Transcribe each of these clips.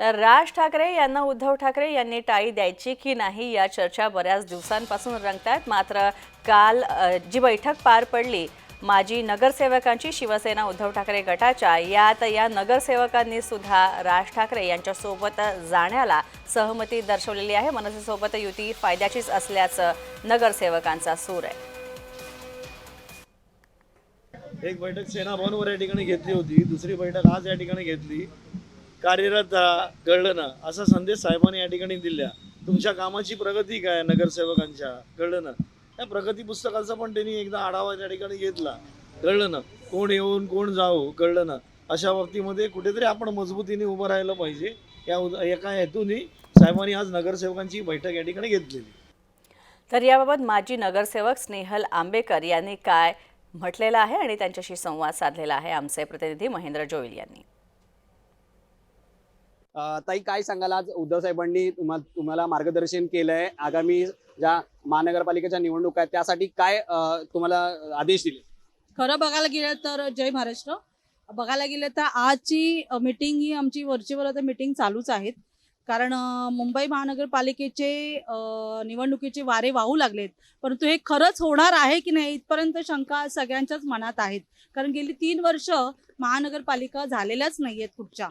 तर राज ठाकरे यांना उद्धव ठाकरे यांनी टाळी द्यायची की नाही या चर्चा बऱ्याच दिवसांपासून रंगतायत मात्र काल जी बैठक पार पडली माजी नगरसेवकांची शिवसेना उद्धव ठाकरे गटाच्या यात या नगरसेवकांनी सुद्धा राज ठाकरे यांच्यासोबत जाण्याला सहमती दर्शवलेली आहे. मनसेसोबत युती फायद्याचीच असल्याचं नगरसेवकांचा सूर आहे. एक बैठक सेना भवनवर या ठिकाणी घेतली होती दुसरी बैठक आज या ठिकाणी घेतली. कार्यरत राहा, कळलं ना असा संदेश साहेबांनी या ठिकाणी दिल्या तुमच्या कामाची प्रगती काय नगरसेवकांच्या? कळलं ना. त्या प्रगती पुस्तकाचा पण त्यांनी एकदा आढावा त्या ठिकाणी घेतला. कळलं ना. कोण येऊन कोण जाऊ कळलं ना. अशा बाबतीमध्ये कुठेतरी आपण मजबूतीने उभं राहिलं पाहिजे. या एका हेतूने साहेबांनी आज नगरसेवकांची बैठक या ठिकाणी घेतलेली. तर याबाबत माजी नगरसेवक स्नेहल आंबेकर यांनी काय म्हटलेलं आहे आणि त्यांच्याशी संवाद साधलेला आहे आमचे प्रतिनिधी महेंद्र जोईल यांनी. ताई काय सांगाल आज उद्धव साहेबांनी तुम्हा तुम्हाला मार्गदर्शन केलंय? आगामी ज्या महानगरपालिकेच्या निवडणूक आहेत त्यासाठी काय तुम्हाला आदेश दिले? खरं बघायला गेलं तर जय महाराष्ट्र. बघायला गेलं तर आजची मीटिंग ही आमची व्हर्च्युअल आता मीटिंग चालूच आहेत. कारण मुंबई महानगरपालिकेचे निवडणुकीचे वारे वाहू लागलेत. परंतु हे खरंच होणार आहे की नाही इथपर्यंत शंका सगळ्यांच्याच मनात आहेत. कारण गेली तीन वर्ष महानगरपालिका झालेल्याच नाही आहेत कुठच्या.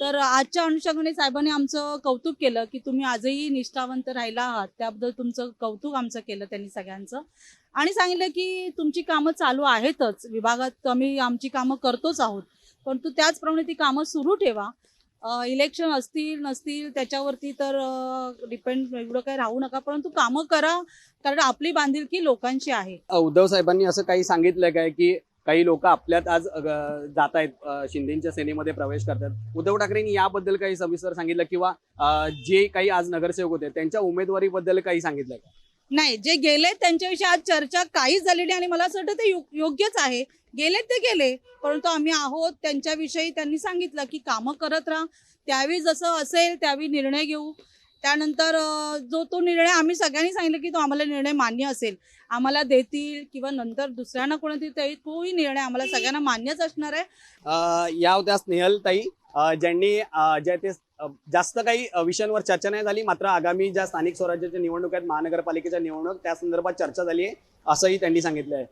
तर आजच्या अनुषंगाने साहेबांनी आमचं कौतुक केलं की तुम्ही आजही निष्ठावंत राहिला आहात. त्याबद्दल तुमचं कौतुक आमचं केलं त्यांनी सगळ्यांचं. आणि सांगितलं की तुमची कामं चालू आहेतच. विभागात आम्ही आमची कामं करतोच आहोत. परंतु त्याचप्रमाणे ती कामं सुरू ठेवा. इलेक्शन असतील नसतील त्याच्यावरती तर डिपेंड एवढं काही राहू नका. परंतु कामं करा. कारण आपली बांधिलकी लोकांची आहे. उद्धव साहेबांनी असं काही सांगितलं काय की काही लोक आपल्यात आज जात आहेत शिंदेच्या सेनेमध्ये प्रवेश करतात. उद्धव ठाकरेंनी याबद्दल काही सविस्तर सांगितलं किंवा जे काही आज नगरसेवक होते त्यांच्या उमेदवारीबद्दल काही सांगितलं का? नाही जे गेले त्यांच्याविषयी आज चर्चा काहीच झाली नाही आणि मला असं वाटतं ते योग्यच आहे. गेले ते गेले परंतु आम्ही आहोत त्यांच्याविषयी त्यांनी सांगितलं की कामं करत राहा. त्यावेळी जसं असेल त्यावेळी निर्णय घेऊ. त्यानंतर जो तो निर्णय आम्ही सगळ्यांनी सांगितलं की तो आम्हाला निर्णय मान्य असेल. आम्हाला देतील किंवा नंतर दुसऱ्यांना कोणती तरी तोही निर्णय आम्हाला सगळ्यांना मान्यच असणार आहे. या होत्या स्नेहल ताई ज्यांनी ज्या ते जास्त काही विषयांवर चर्चा नाही झाली मात्र आगामी ज्या स्थानिक स्वराज्याच्या निवडणूक आहेत महानगरपालिकेच्या निवडणूक त्या संदर्भात चर्चा झाली आहे असंही त्यांनी सांगितलं आहे.